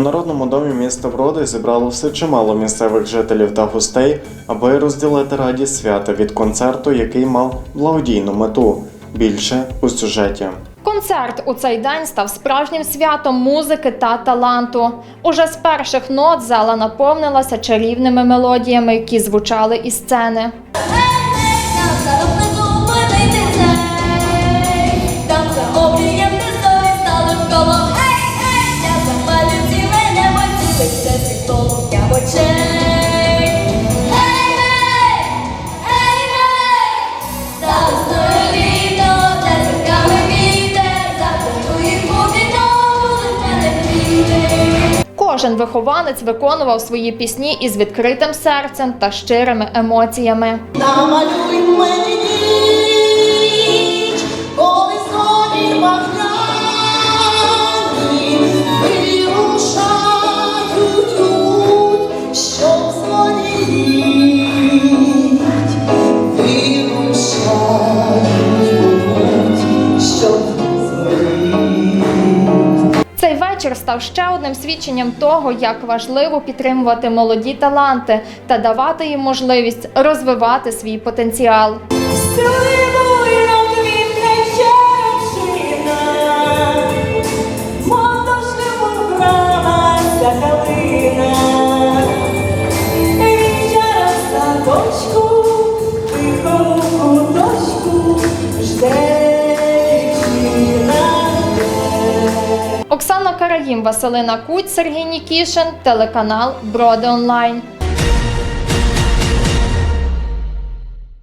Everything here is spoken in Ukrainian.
народному домі міста Броди зібралося чимало місцевих жителів та гостей, аби розділити радість свята від концерту, який мав благодійну мету. Більше у сюжеті. Концерт у цей день став справжнім святом музики та таланту. Уже з перших нот зала наповнилася чарівними мелодіями, які звучали із сцени. Кожен вихованець виконував свої пісні із відкритим серцем та щирими емоціями. Намалюй мені вечір став ще одним свідченням того, як важливо підтримувати молоді таланти та давати їм можливість розвивати свій потенціал. Олена Караїм, Василина Куть, Сергій Нікішин, телеканал Броди Онлайн.